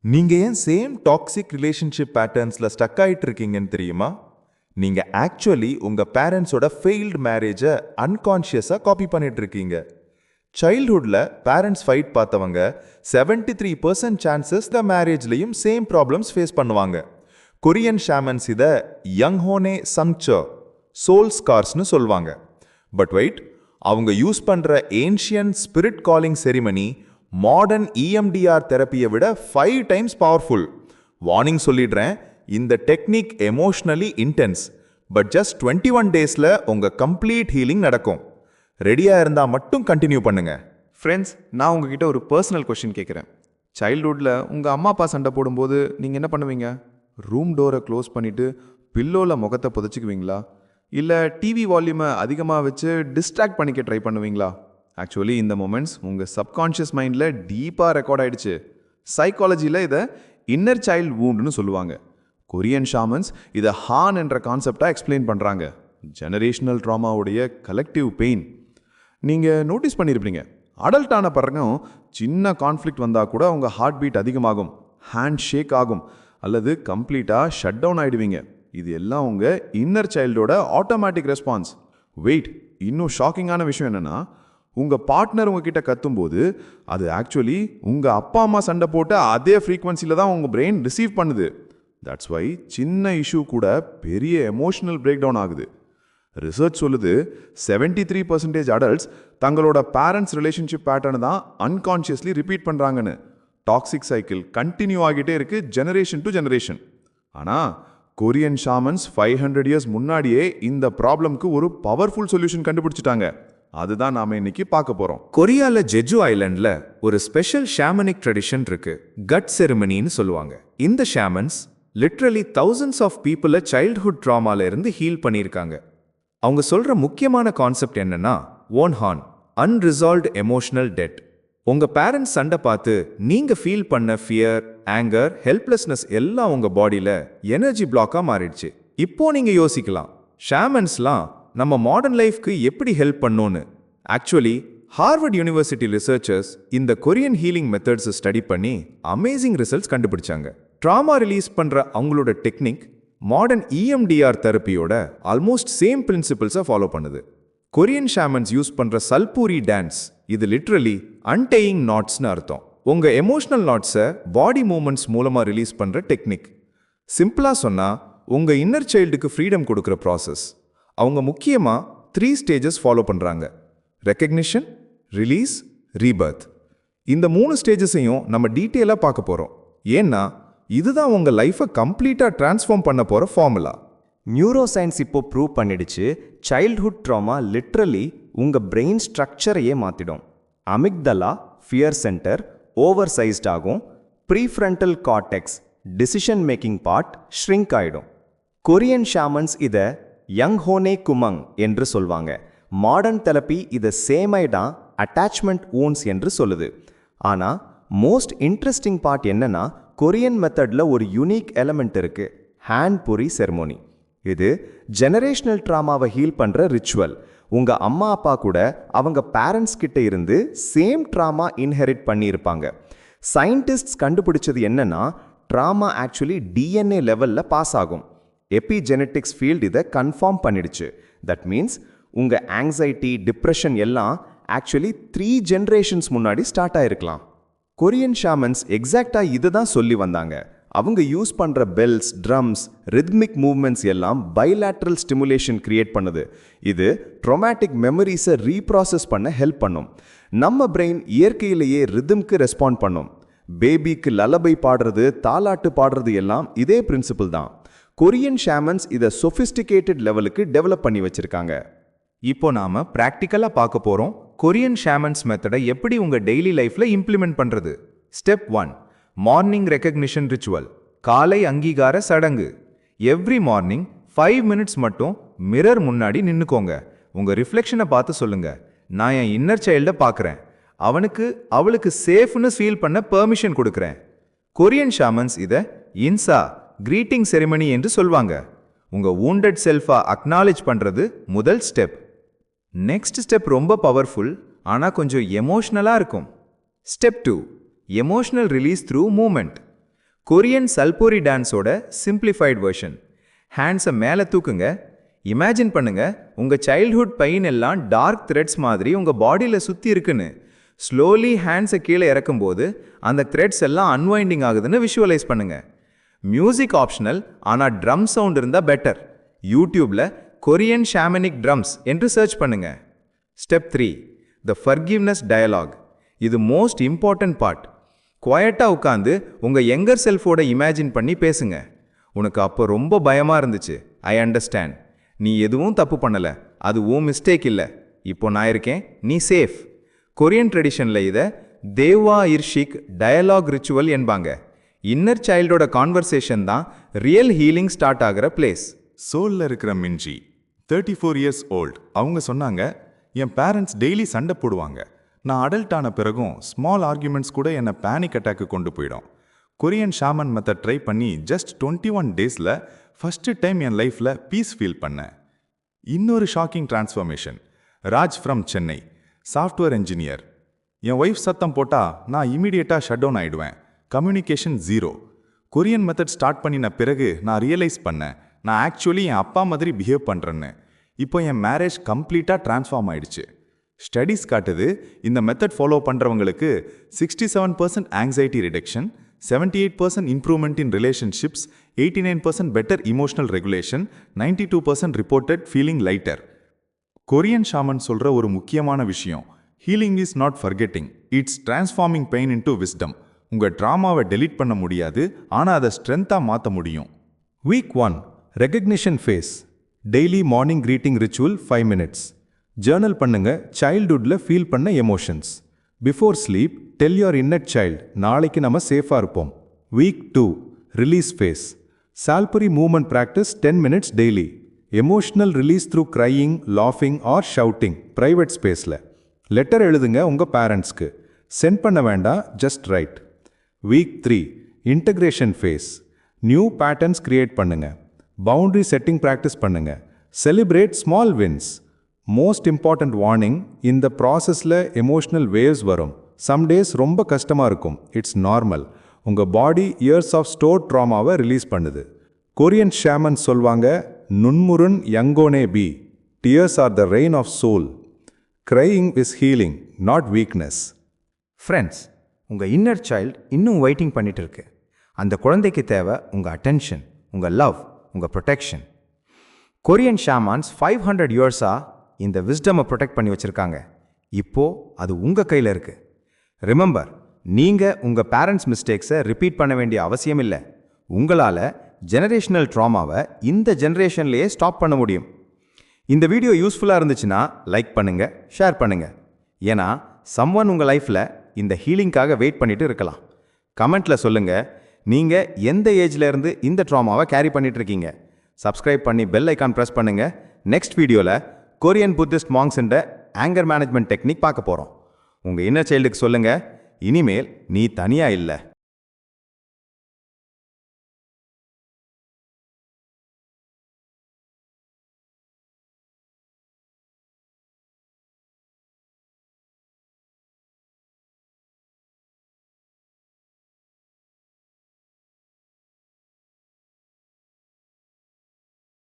நீங்க ஏன் same toxic relationship பேட்டர்ன்ஸ்ல ஸ்டக் ஆயிட்டு இருக்கீங்கன்னு தெரியுமா? நீங்க ஆக்சுவலி உங்க பேரண்ட்ஸோட ஃபெயில்டு மேரேஜை அன்கான்ஷியஸா காப்பி பண்ணிட்டு இருக்கீங்க சைல்ட்ஹுட்ல பேரண்ட்ஸ் ஃபைட் பார்த்தவங்க 73% த்ரீ பர்சன்ட் சான்சஸ் த மேரேஜ்லையும் சேம் ப்ராப்ளம்ஸ் ஃபேஸ் பண்ணுவாங்க. கொரியன் ஷாமன்ஸ் இதை யங் ஹோனே சங்சர் சோல் ஸ்கார்ஸ்னு சொல்லுவாங்க பட் வெயிட் அவங்க யூஸ் பண்ணுற ancient spirit calling ceremony modern EMDR தெரப்பியை விட ஃபைவ் டைம்ஸ் பவர்ஃபுல் வார்னிங் சொல்லிடுறேன். இந்த technique emotionally intense but just twenty one டேஸில் உங்கள் கம்ப்ளீட் ஹீலிங் நடக்கும் ரெடியாக இருந்தால் மட்டும் கண்டினியூ பண்ணுங்க. ஃப்ரெண்ட்ஸ் நான் உங்ககிட்ட ஒரு பர்சனல் கொஷின் கேட்குறேன் சைல்ட்ஹுட்டில் உங்கள் அம்மா அப்பா சண்டை போடும்போது நீங்கள் என்ன பண்ணுவீங்க? ரூம் டோரை க்ளோஸ் பண்ணிவிட்டு பில்லோவில் முகத்தை புதைச்சிக்குவீங்களா? இல்லை டிவி வால்யூமை அதிகமாக வச்சு டிஸ்ட்ராக்ட் பண்ணிக்க ட்ரை பண்ணுவீங்களா? ஆக்சுவலி இந்த மூமெண்ட்ஸ் உங்கள் சப்கான்ஷியஸ் மைண்டில் டீப்பாக ரெக்கார்ட் ஆகிடுச்சு சைக்காலஜியில் இதை இன்னர் சைல்டு வூண்டுன்னு சொல்லுவாங்க. கொரியன் ஷாமன்ஸ் இதை ஹான் என்ற கான்செப்டாக எக்ஸ்பிளைன் பண்ணுறாங்க ஜெனரேஷனல் ட்ராமாவுடைய கலெக்டிவ் பெயின் நீங்கள் நோட்டீஸ் பண்ணியிருப்பீங்க அடல்ட் ஆன பிறகும் சின்ன கான்ஃப்ளிக்ட் வந்தால் கூட உங்கள் ஹார்ட் பீட் அதிகமாகும். ஹேண்ட் ஷேக் ஆகும். அல்லது கம்ப்ளீட்டாக ஷட் டவுன் ஆகிடுவீங்க இது எல்லாம் உங்கள் இன்னர் சைல்டோட ஆட்டோமேட்டிக் ரெஸ்பான்ஸ் வெயிட் இன்னும் ஷாக்கிங்கான விஷயம் என்னென்னா உங்கள் பார்ட்னர் உங்ககிட்ட கத்தும்போது அது ஆக்சுவலி உங்கள் அப்பா அம்மா சண்டை போட்ட அதே ஃப்ரீக்வன்சியில் தான் உங்கள் பிரெயின் ரிசீவ் பண்ணுது. தட்ஸ் வை சின்ன இஷ்யூ கூட பெரிய எமோஷனல் பிரேக் டவுன் ஆகுது. ரிசர்ச் சொல்லுது 73% த்ரீ பர்சன்டேஜ் அடல்ட்ஸ் தங்களோட பேரண்ட்ஸ் ரிலேஷன்ஷிப் பேட்டர்னை தான் அன்கான்ஷியஸ்லி ரிப்பீட் பண்ணுறாங்கன்னு டாக்ஸிக் சைக்கிள் கண்டினியூ ஆகிட்டே இருக்குது ஜெனரேஷன் டு ஜெனரேஷன் ஆனால் Korean shamans five hundred years முன்னாடியே இந்த ப்ராப்ளம்க்கு ஒரு பவர்ஃபுல் சொல்யூஷன் கண்டுபிடிச்சிட்டாங்க. அதுதான் நாம இன்னைக்கு பார்க்க போறோம். கொரியால ஜெஜு ஐலண்ட்ல ஒரு ஸ்பெஷல் ஷாமனிக் ட்ரெடிஷன் இருக்கு. கட் செரிமனின்னு சொல்லுவாங்க. இந்த ஷாமன்ஸ் லிட்ரலி தௌசண்ட்ஸ் ஆஃப் பீப்புளை சைல்ட்ஹுட் ட்ராமால இருந்து ஹீல் பண்ணியிருக்காங்க. அவங்க சொல்ற முக்கியமான கான்செப்ட் என்னன்னா ஓன் ஹான் அன்ரிசால்வ்டு எமோஷனல் டெட் உங்க பேரண்ட்ஸ் சண்டை பார்த்து நீங்க ஃபீல் பண்ண ஃபியர் ஆங்கர் ஹெல்ப்லெஸ்னஸ் எல்லாம் உங்க பாடியில எனர்ஜி பிளாக்கா மாறிடுச்சு. இப்போ நீங்க யோசிக்கலாம். ஷாமன்ஸ்லாம் நம்ம மாடர்ன் லைஃப்க்கு எப்படி ஹெல்ப் பண்ணோன்னு? ஆக்சுவலி ஹார்வர்ட் யூனிவர்சிட்டி ரிசர்ச்சர்ஸ் இந்த கொரியன் ஹீலிங் மெத்தட்ஸை ஸ்டடி பண்ணி அமேசிங் ரிசல்ட்ஸ் கண்டுபிடிச்சாங்க. ட்ராமா ரிலீஸ் பண்ற அவங்களோட டெக்னிக் மாடர்ன் இஎம்டிஆர் தெரப்பியோட ஆல்மோஸ்ட் சேம் பிரின்சிபிள்ஸை ஃபாலோ பண்ணுது. கொரியன் ஷாமன்ஸ் யூஸ் பண்ற சல்பூரி டான்ஸ் இது லிட்ரலி அன்டேயிங் நாட்ஸ்னு அர்த்தம். உங்க எமோஷனல் நாட்ஸை பாடி மூமெண்ட்ஸ் மூலமா ரிலீஸ் பண்ற டெக்னிக் சிம்பிளா சொன்னா உங்க இன்னர் சைல்டுக்கு ஃப்ரீடம் கொடுக்குற ப்ராசஸ் அவங்க முக்கியமா த்ரீ ஸ்டேஜஸ் ஃபாலோ பண்றாங்க. ரெக்கக்னிஷன் ரிலீஸ் ரீபர்த் இந்த மூணு ஸ்டேஜஸையும் நம்ம டீட்டெயிலாக பார்க்க போறோம். ஏன்னா இதுதான் உங்க லைஃப்பை கம்ப்ளீட்டாக டிரான்ஸ்ஃபார்ம் பண்ண போற ஃபார்முலா நியூரோ சயின்ஸ் இப்போ ப்ரூவ் பண்ணிடுச்சு சைல்ட்ஹுட் ட்ராமா லிட்ரலி உங்கள் பிரெயின் ஸ்ட்ரக்சரையே மாற்றிடும் amygdala fear centre over sized ஆகும். Prefrontal cortex decision making part shrink ஆயிடும். கொரியன் ஷாமன்ஸ் இதை யங் ஹோனே குமங் என்று சொல்வாங்க. மாடர்ன் தெரப்பி இதை சேமைடா அட்டாச்மெண்ட் ஊன்ஸ் என்று சொல்லுது. ஆனால் மோஸ்ட் இன்ட்ரெஸ்டிங் பார்ட் என்னன்னா கொரியன் மெத்தடில் ஒரு யூனிக் எலமெண்ட் இருக்கு ஹேண்ட் பொரி செர்மோனி இது ஜெனரேஷனல் ட்ராமாவை ஹீல் பண்ணுற ரிச்சுவல் உங்கள் அம்மா அப்பா கூட அவங்க பேரண்ட்ஸ் கிட்ட இருந்து சேம் ட்ராமா இன்ஹெரிட் பண்ணியிருப்பாங்க. சயின்டிஸ்ட்ஸ் கண்டுபிடிச்சது என்னன்னா ட்ராமா ஆக்சுவலி டிஎன்ஏ லெவலில் பாஸ் ஆகும். எபிஜெனட்டிக்ஸ் ஃபீல்டு இதை கன்ஃபார்ம் பண்ணிடுச்சு. தட் மீன்ஸ் உங்கள் ஆங்ஸைட்டி டிப்ரெஷன் எல்லாம் ஆக்சுவலி த்ரீ ஜென்ரேஷன்ஸ் முன்னாடி ஸ்டார்ட் ஆகிருக்கலாம் கொரியன் ஷாமன்ஸ் எக்ஸாக்டாக இதை தான் சொல்லி வந்தாங்க. அவங்க யூஸ் பண்ணுற பெல்ஸ் ட்ரம்ஸ் ரித்மிக் மூவ்மெண்ட்ஸ் எல்லாம் பைலாட்ரல் ஸ்டிமுலேஷன் கிரியேட் பண்ணுது. இது ட்ரொமேட்டிக் மெமரிஸை ரீப்ராசஸ் பண்ண ஹெல்ப் பண்ணும். நம்ம பிரெயின் இயற்கையிலேயே ரிதம்க்கு ரெஸ்பாண்ட் பண்ணும். பேபிக்கு லலபை பாடுறது தாலாட்டு பாடுறது எல்லாம் இதே பிரின்சிபிள் தான். கொரியன் ஷாமன்ஸ் இதை சொஃபிஸ்டிகேட்டட் லெவலுக்கு டெவலப் பண்ணி வச்சிருக்காங்க. இப்போ நாம ப்ராக்டிக்கலாக பார்க்க போறோம் கொரியன் ஷாமன்ஸ் மெத்தடை எப்படி உங்க டெய்லி லைஃப்ல இம்ப்ளிமெண்ட் பண்றது? Step one morning recognition ritual காலை அங்கீகார சடங்கு. எவ்ரி மார்னிங் ஃபைவ் மினிட்ஸ் மட்டும் மிரர் முன்னாடி நின்னுக்கோங்க. உங்க ரிஃப்ளெக்ஷனை பார்த்து சொல்லுங்க. நான் என் இன்னர் சைல்டை பார்க்குறேன். அவனுக்கு அவளுக்கு சேஃப்னு ஃபீல் பண்ண பெர்மிஷன் கொடுக்குறேன். கொரியன் ஷாமன்ஸ் இதை இன்சா கிரீட்டிங் செரிமனி என்று சொல்வாங்க. உங்க வூண்டட் செல்ஃபா அக்னாலேஜ் பண்றது முதல் ஸ்டெப் நெக்ஸ்ட் ஸ்டெப் ரொம்ப பவர்ஃபுல் ஆனால் கொஞ்சம் எமோஷ்னலாக இருக்கும். Step two emotional release through movement Korean salpuri டான்ஸோட simplified version ஹேண்ட்ஸை மேலே தூக்குங்க. இமேஜின் பண்ணுங்க உங்கள் சைல்ட்ஹுட் பெயின் எல்லாம் டார்க் த்ரெட்ஸ் மாதிரி உங்கள் பாடியில் சுற்றி இருக்குன்னு. ஸ்லோலி ஹேண்ட்ஸை கீழே இறக்கும்போது அந்த த்ரெட்ஸ் எல்லாம் அன்வைண்டிங் ஆகுதுன்னு விஷுவலைஸ் பண்ணுங்கள் மியூசிக் ஆப்ஷனல் ஆனால் ட்ரம் சவுண்ட் இருந்தால் பெட்டர் யூடியூப்ல கொரியன் ஷாமனிக் ட்ரம்ஸ் என்று சர்ச் பண்ணுங்க. Step three the forgiveness dialogue இது மோஸ்ட் இம்பார்ட்டன்ட் பார்ட் குவயட்டாக உட்காந்து உங்கள் யங்கர் செல்ஃபோட இமேஜின் பண்ணி பேசுங்க. உனக்கு அப்போ ரொம்ப பயமாக இருந்துச்சு ஐ அண்டர்ஸ்டாண்ட் நீ எதுவும் தப்பு பண்ணலை அது உன் மிஸ்டேக் இல்லை. இப்போ நான் இருக்கேன் நீ சேஃப் கொரியன் ட்ரெடிஷனில் இதை தேவா இர்ஷிக் டயலாக் ரிச்சுவல் என்பாங்க. இன்னர் சைல்டோட கான்வர்சேஷன் தான் ரியல் ஹீலிங் ஸ்டார்ட் ஆகிற பிளேஸ் சோல்ல இருக்கிற Minji thirty four years old அவங்க சொன்னாங்க என் பேரண்ட்ஸ் டெய்லி சண்டை போடுவாங்க. நான் அடல்ட் ஆன பிறகும் ஸ்மால் ஆர்கியூமெண்ட்ஸ் கூட என்னை பேனிக் அட்டாக்கு கொண்டு போயிடும். கொரியன் ஷாமன் மெத்தட் ட்ரை பண்ணி ஜஸ்ட் டுவெண்ட்டி ஒன் டேஸில் ஃபஸ்ட்டு டைம் என் லைஃப்பில் பீஸ் ஃபீல் பண்ணேன். இன்னொரு shocking transformation Raj from Chennai software engineer N wife சத்தம் போட்டால் நான் இமீடியட்டாக shut down ஆகிடுவேன் communication zero Korean method start பண்ணின பிறகு நான் ரியலைஸ் பண்ணேன் நான் ஆக்சுவலி என் அப்பா மாதிரி பிஹேவ் பண்ணுறேன்னு இப்போ என் மேரேஜ் கம்ப்ளீட்டாக ட்ரான்ஸ்ஃபார்ம் ஆயிடுச்சு. ஸ்டடீஸ் காட்டுது இந்த மெத்தட் ஃபாலோ பண்ணுறவங்களுக்கு sixty seven percent anxiety reduction seventy eight percent improvement in relationships eighty nine percent better emotional regulation ninety two percent reported feeling lighter Korean shaman சொல்ற ஒரு முக்கியமான விஷயம் healing is not forgetting it's transforming pain into wisdom உங்கள் ட்ராமாவை delete பண்ண முடியாது ஆனால் அதை ஸ்ட்ரென்த்தாக மாற்ற முடியும். Week one recognition phase daily morning greeting ritual five minutes journal பண்ணுங்க சைல்டுஹுட்டில் ஃபீல் பண்ண emotions before sleep tell your inner child நாளைக்கு நம்ம சேஃபாக இருப்போம். Week two release phase salpuri movement practice ten minutes daily emotional release through crying லாஃபிங் or shouting private ஸ்பேஸில் letter எழுதுங்க உங்கள் பேரண்ட்ஸ்க்கு சென்ட் பண்ண வேண்டாம் just write week three integration phase new patterns create பண்ணுங்க. பவுண்ட்ரி செட்டிங் ப்ராக்டிஸ் பண்ணுங்க. Celebrate small wins most important warning இந்த ப்ராசஸில் எமோஷனல் வேவ்ஸ் வரும். சம் டேஸ் ரொம்ப கஷ்டமாக இருக்கும். இட்ஸ் நார்மல் உங்கள் பாடி இயர்ஸ் ஆஃப் ஸ்டோர் ட்ராமாவை ரிலீஸ் பண்ணுது. கொரியன் ஷேமன் சொல்வாங்க நுண்முருன் யங்கோனே B. Tears are the rain of soul crying is healing not weakness friends உங்கள் இன்னர் சைல்டு இன்னும் வெயிட்டிங் பண்ணிட்டு இருக்கு அந்த குழந்தைக்கு தேவை உங்கள் அட்டென்ஷன் உங்கள் லவ் உங்கள் protection Korean shamans five hundred இயர்ஸாக இந்த விஸ்டமை ப்ரொடெக்ட் பண்ணி வச்சுருக்காங்க. இப்போ அது உங்கள் கையில் இருக்குது ரிமெம்பர் நீங்கள் உங்கள் பேரண்ட்ஸ் மிஸ்டேக்ஸை ரிப்பீட் பண்ண வேண்டிய அவசியம் இல்லை. உங்களால் ஜெனரேஷனல் ட்ராமாவை இந்த ஜெனரேஷன்லேயே ஸ்டாப் பண்ண முடியும். இந்த வீடியோ யூஸ்ஃபுல்லாக இருந்துச்சுன்னா லைக் பண்ணுங்கள் ஷேர் பண்ணுங்கள் ஏன்னா சம்ஒன் உங்கள் லைஃப்பில் இந்த ஹீலிங்காக வெயிட் பண்ணிட்டு இருக்கலாம். கமெண்ட்ல சொல்லுங்க நீங்க எந்த ஏஜ்ல இருந்து இந்த ட்ராமாவை கேரி பண்ணிட்டு இருக்கீங்க? சப்ஸ்கிரைப் பண்ணி பெல் ஐக்கான் ப்ரெஸ் பண்ணுங்க. நெக்ஸ்ட் வீடியோவில் கொரியன் புத்திஸ்ட் மாங்ஸ்ன்ற ஆங்கர் மேனேஜ்மெண்ட் டெக்னிக் பார்க்க போகிறோம் உங்கள் இன்னர் சைல்டுக்கு சொல்லுங்கள் இனிமேல் நீ தனியாக இல்லை.